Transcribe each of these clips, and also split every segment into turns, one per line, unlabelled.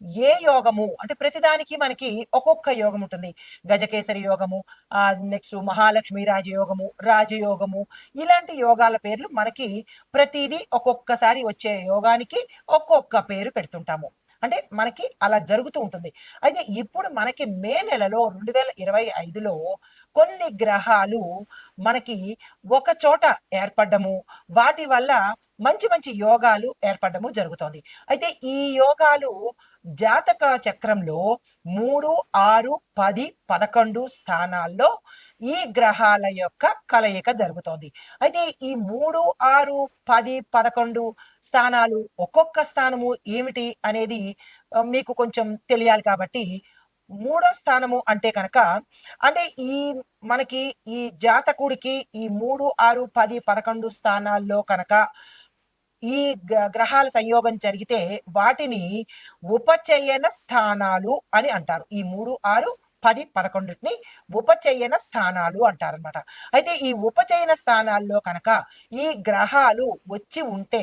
ఏ యోగము? అంటే ప్రతిదానికి మనకి ఒక్కొక్క యోగం ఉంటుంది. గజకేసరి యోగము ఆ నెక్స్ట్ మహాలక్ష్మి రాజయోగము రాజయోగము ఇలాంటి యోగాల పేర్లు మనకి ప్రతిదీ ఒక్కొక్కసారి వచ్చే యోగానికి ఒక్కొక్క పేరు పెడుతుంటాము. అంటే మనకి అలా జరుగుతూ ఉంటుంది. అయితే ఇప్పుడు మనకి మే నెలలో రెండు వేల ఇరవై ఐదులో కొన్ని గ్రహాలు మనకి ఒక చోట ఏర్పడము వాటి వల్ల మంచి మంచి యోగాలు ఏర్పడము జరుగుతోంది. అయితే ఈ యోగాలు జాతక చక్రంలో మూడు ఆరు పది పదకొండు స్థానాల్లో ఈ గ్రహాల యొక్క కలయిక జరుగుతోంది. అయితే ఈ మూడు ఆరు పది పదకొండు స్థానాలు ఒక్కొక్క స్థానము ఏమిటి అనేది మీకు కొంచెం తెలియాలి కాబట్టి మూడో స్థానము అంటే కనుక అంటే ఈ మనకి ఈ జాతకుడికి ఈ మూడు ఆరు పది పదకొండు స్థానాల్లో కనుక ఈ గ్రహాల సంయోగం జరిగితే వాటిని ఉపచయన స్థానాలు అని అంటారు. ఈ మూడు ఆరు పది పదకొండుని ఉపచయన స్థానాలు అంటారనమాట అయితే ఈ ఉపచయన స్థానాల్లో కనుక ఈ గ్రహాలు వచ్చి ఉంటే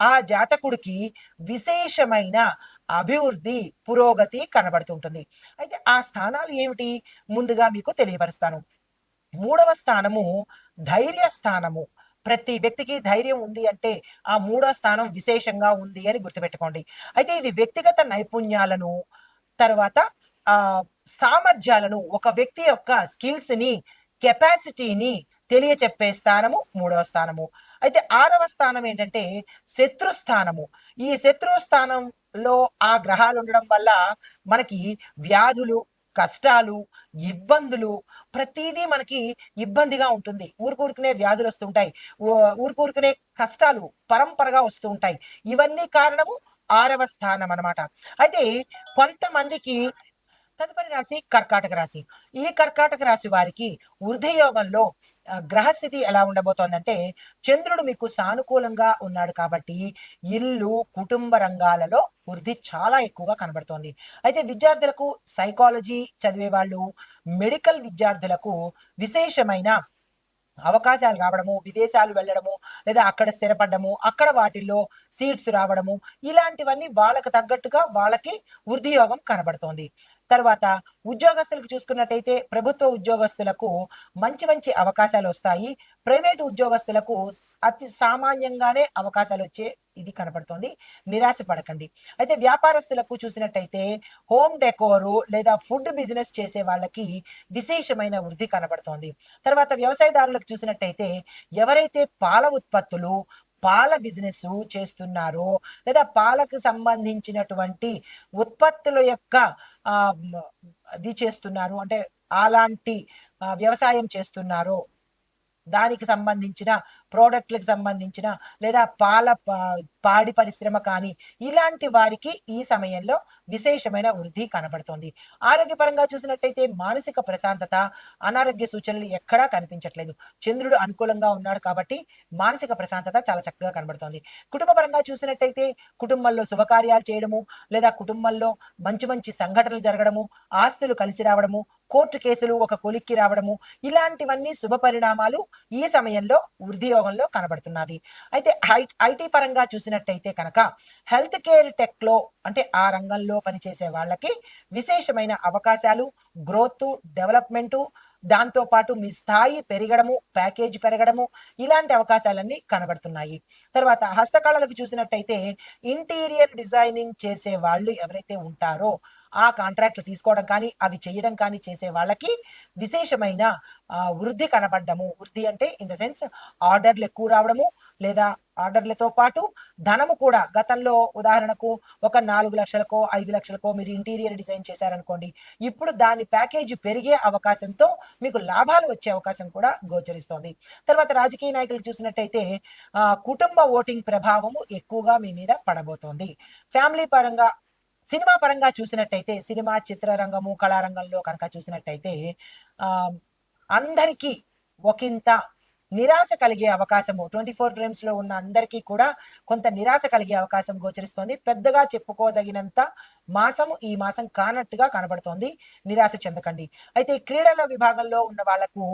ఆ జాతకుడికి విశేషమైన అభివృద్ధి పురోగతి కనబడుతుంటుంది అయితే ఆ స్థానాలు ఏమిటి? ముందుగా మీకు తెలియపరుస్తాను. మూడవ స్థానము ధైర్య స్థానము. ప్రతి వ్యక్తికి ధైర్యం ఉంది అంటే ఆ మూడో స్థానం విశేషంగా ఉంది అని గుర్తుపెట్టుకోండి. అయితే ఇది వ్యక్తిగత నైపుణ్యాలను తర్వాత ఆ సామర్థ్యాలను ఒక వ్యక్తి యొక్క స్కిల్స్ని కెపాసిటీని తెలియచెప్పే స్థానము మూడవ స్థానము. అయితే ఆరవ స్థానం ఏంటంటే శత్రు స్థానము. ఈ శత్రు స్థానంలో ఆ గ్రహాలు ఉండడం వల్ల మనకి వ్యాధులు కష్టాలు ఇబ్బందులు ప్రతిదీ మనకి ఇబ్బందిగా ఉంటుంది. ఊరుకూరుకునే వ్యాధులు వస్తుంటాయి ఊరుకూరుకునే కష్టాలు పరంపరగా వస్తూ ఉంటాయి. ఇవన్నీ కారణము ఆరవ స్థానం అన్నమాట. అయితే కొంతమందికి తదుపరి రాశి కర్కాటక రాశి. ఈ కర్కాటక రాశి వారికి వృద్ధయోగంలో గ్రహస్థితి ఎలా ఉండబోతోందంటే చంద్రుడు మీకు సానుకూలంగా ఉన్నాడు కాబట్టి ఇల్లు కుటుంబ రంగాలలో వృద్ధి చాలా ఎక్కువగా కనబడుతోంది. అయితే విద్యార్థులకు సైకాలజీ చదివే వాళ్ళు మెడికల్ విద్యార్థులకు విశేషమైన అవకాశాలు రావడము విదేశాలు వెళ్ళడము లేదా అక్కడ స్థిరపడము అక్కడ వాటిల్లో సీట్స్ రావడము ఇలాంటివన్నీ వాళ్ళకు తగ్గట్టుగా వాళ్ళకి వృద్ధి యోగం కనబడుతోంది. తర్వాత ఉద్యోగస్తులకు చూసుకున్నట్టయితే ప్రభుత్వ ఉద్యోగస్తులకు మంచి మంచి అవకాశాలు వస్తాయి. ప్రైవేటు ఉద్యోగస్తులకు అతి సామాన్యంగానే అవకాశాలు వచ్చే ఇది కనబడుతోంది. నిరాశ పడకండి అయితే వ్యాపారస్తులకు చూసినట్టయితే హోమ్ డెకోరు లేదా ఫుడ్ బిజినెస్ చేసే వాళ్ళకి విశేషమైన వృద్ధి కనబడుతోంది. తర్వాత వ్యవసాయదారులకు చూసినట్టయితే ఎవరైతే పాల ఉత్పత్తులు పాల బిజినెస్ చేస్తున్నారో లేదా పాలకు సంబంధించినటువంటి ఉత్పత్తుల యొక్క అది చేస్తున్నారు. అంటే అలాంటి వ్యవసాయం చేస్తున్నారో దానికి సంబంధించిన ప్రోడక్ట్లకు సంబంధించిన లేదా పాల పాడి పరిశ్రమ కానీ ఇలాంటి వారికి ఈ సమయంలో విశేషమైన వృద్ధి కనబడుతోంది. ఆరోగ్యపరంగా చూసినట్టయితే మానసిక ప్రశాంతత అనారోగ్య సూచనలు ఎక్కడా కనిపించట్లేదు. చంద్రుడు అనుకూలంగా ఉన్నాడు కాబట్టి మానసిక ప్రశాంతత చాలా చక్కగా కనబడుతోంది. కుటుంబపరంగా చూసినట్టయితే కుటుంబంలో శుభకార్యాలు చేయడము లేదా కుటుంబంలో మంచి మంచి సంఘటనలు జరగడము ఆస్తులు కలిసి రావడము కోర్టు కేసులు ఒక కొలిక్కి రావడము ఇలాంటివన్నీ శుభ పరిణామాలు ఈ సమయంలో వృద్ధి యోగంలో కనబడుతున్నది. అయితే ఐటీ పరంగా చూసినట్టయితే కనుక హెల్త్ కేర్ టెక్లో అంటే ఆ రంగంలో పనిచేసే వాళ్ళకి విశేషమైన అవకాశాలు గ్రోత్ డెవలప్మెంటు దాంతో పాటు మీ స్థాయి పెరగడము ప్యాకేజ్ పెరగడము ఇలాంటి అవకాశాలన్నీ కనబడుతున్నాయి. తర్వాత హస్తకళలకు చూసినట్టయితే ఇంటీరియర్ డిజైనింగ్ చేసే వాళ్ళు ఎవరైతే ఉంటారో ఆ కాంట్రాక్ట్లు తీసుకోవడం కానీ అవి చేయడం కానీ చేసే వాళ్ళకి విశేషమైన వృద్ధి కనబడ్డము. వృద్ధి అంటే ఇన్ ద సెన్స్ ఆర్డర్లు ఎక్కువ రావడము లేదా ఆర్డర్లతో పాటు ధనము కూడా. గతంలో ఉదాహరణకు ఒక నాలుగు లక్షలకో ఐదు లక్షలకో మీరు ఇంటీరియర్ డిజైన్ చేశారనుకోండి. ఇప్పుడు దాని ప్యాకేజ్ పెరిగే అవకాశంతో మీకు లాభాలు వచ్చే అవకాశం కూడా గోచరిస్తోంది. తర్వాత రాజకీయ నాయకులు చూసినట్టయితే కుటుంబ ఓటింగ్ ప్రభావము ఎక్కువగా మీ మీద పడబోతోంది. ఫ్యామిలీ పరంగా సినిమా పరంగా చూసినట్టయితే సినిమా చిత్రరంగము కళారంగంలో కనుక చూసినట్టయితే అందరికీ ఒకంత నిరాశ కలిగే అవకాశము. ట్వంటీ ఫోర్ ఫ్రేమ్స్లో ఉన్న అందరికీ కూడా కొంత నిరాశ కలిగే అవకాశం గోచరిస్తోంది. పెద్దగా చెప్పుకోదగినంత మాసము ఈ మాసం కానట్టుగా కనబడుతోంది. నిరాశ చెందకండి. అయితే క్రీడల విభాగంలో ఉన్న వాళ్ళకు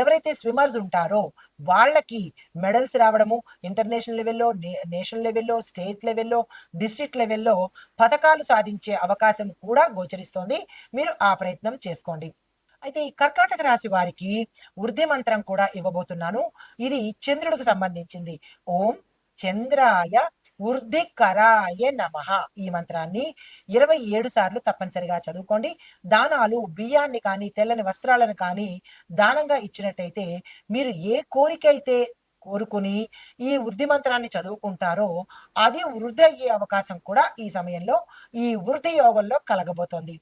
ఎవరైతే స్విమ్మర్స్ ఉంటారో వాళ్ళకి మెడల్స్ రావడము ఇంటర్నేషనల్ లెవెల్లో నేషనల్ లెవెల్లో స్టేట్ లెవెల్లో డిస్ట్రిక్ట్ లెవెల్లో పథకాలు సాధించే అవకాశం కూడా గోచరిస్తోంది. మీరు ఆ ప్రయత్నం చేసుకోండి. అయితే ఈ కర్కాటక రాశి వారికి వృద్ధి మంత్రం కూడా ఇవ్వబోతున్నాను. ఇది చంద్రుడికి సంబంధించింది. ఓం చంద్రాయ వృద్ధికరాయ నమః. ఈ మంత్రాన్ని ఇరవై ఏడు సార్లు తప్పనిసరిగా చదువుకోండి. దానాలు బియ్యాన్ని కానీ తెల్లని వస్త్రాలను కానీ దానంగా ఇచ్చినట్టయితే మీరు ఏ కోరిక అయితే కోరుకుని ఈ వృద్ధి మంత్రాన్ని చదువుకుంటారో అది వృద్ధి అయ్యే అవకాశం కూడా ఈ సమయంలో ఈ వృద్ధి యోగంలో కలగబోతోంది.